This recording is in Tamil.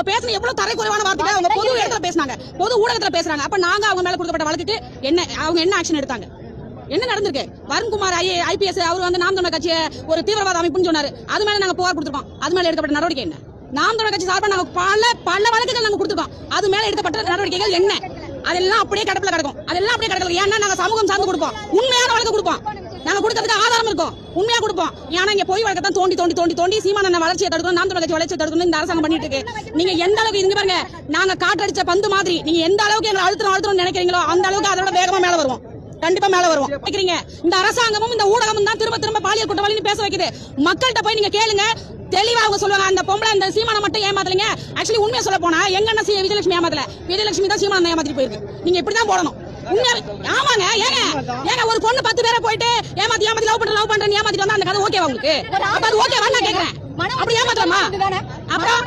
அவங்க பேசுன எவ்வளவு தரை குறைவான வார்த்தைகள் அவங்க பொது இடத்துல பேசுனாங்க. பொது ஊடகத்துல பேசுறாங்க. அப்ப நாங்க அவங்க மேல கொடுக்கப்பட்ட வழக்குக்கு என்ன அவங்க என்ன ஆக்ஷன் எடுத்தாங்க? என்ன நடந்திருக்கு? வருண்குமார் ஐ ஐபிஎஸ் அவர் வந்து நாம் தமிழர் கட்சியை ஒரு தீவிரவாத அமைப்புன்னு சொன்னாரு. அது மேல நாங்க புகார் கொடுத்துருக்கோம். அது மேல எடுக்கப்பட்ட நடவடிக்கை என்ன? நாம் தமிழர் கட்சி சார்பா நாங்க பல பல வழக்குகள் நாங்க கொடுத்துருக்கோம். அது மேல எடுக்கப்பட்ட நடவடிக்கைகள் என்ன? அதெல்லாம் அப்படியே கடப்புல கிடக்கும். அதெல்லாம் அப்படியே கிடக்கும் ஏன்னா நாங்க சமூகம் சார்ந்து கொடுப்போம். உண்மையான வழக்கு கொடுப்போம். நாங்க கொடுக்கறதுக்கு ஆதாரம் இருக்கும். உண்மையா கொடுப்போம். ஏன்னா இங்க பொய் வழக்கத்தான் தோண்டி தோண்டி தோண்டி தோண்டி சீமான வளர்ச்சியை தடுக்கணும் நாம் தமிழர் வளர்ச்சி வளர்ச்சியை தடுக்கணும் இந்த அரசாங்கம் பண்ணிட்டு இருக்கு. நீங்க எந்த அளவுக்கு இங்க பாருங்க நாங்க காற்றடிச்ச பந்து மாதிரி நீங்க எந்த அளவுக்கு எங்களை அழுத்தணும் அழுத்தணும்னு நினைக்கிறீங்களோ அந்த அளவுக்கு அதோட வேகமா மேல வருவோம். கண்டிப்பா மேல வருவோம். கேக்குறீங்க இந்த அரசாங்கமும் இந்த ஊடகமும் தான் திரும்ப திரும்ப பாலியல் குற்றவாளின்னு பேச வைக்குது. மக்கள்கிட்ட போய் நீங்க கேளுங்க. தெளிவா அவங்க சொல்லுவாங்க அந்த பொம்பளை அந்த சீமான மட்டும் ஏமாத்தலைங்க. ஆக்சுவலி உண்மையா சொல்ல போனா எங்க அண்ணன் சி விஜயலட்சுமி ஏமாத்தல. விஜயலட்சுமி தான் சீமான ஏமாத்திட்டு போயிருக்கு. நீங்க இப்படிதான் போடணும். ஆமாங்க ஏங்க. ஏங்க ஒரு பொண்ணு பத்து பேரை போயிட்டு ஏமாத்தி ஏமாத்தி லவ் பண்ற லவ் பண்றேன்னு ஏமாத்திட்டு வந்தா அந்த கதை ஓகேவா உங்களுக்கு? அப்ப அது ஓகேவா நான் கேக்குறேன். அப்படி ஏமாத்தலாமா? அப்புறம்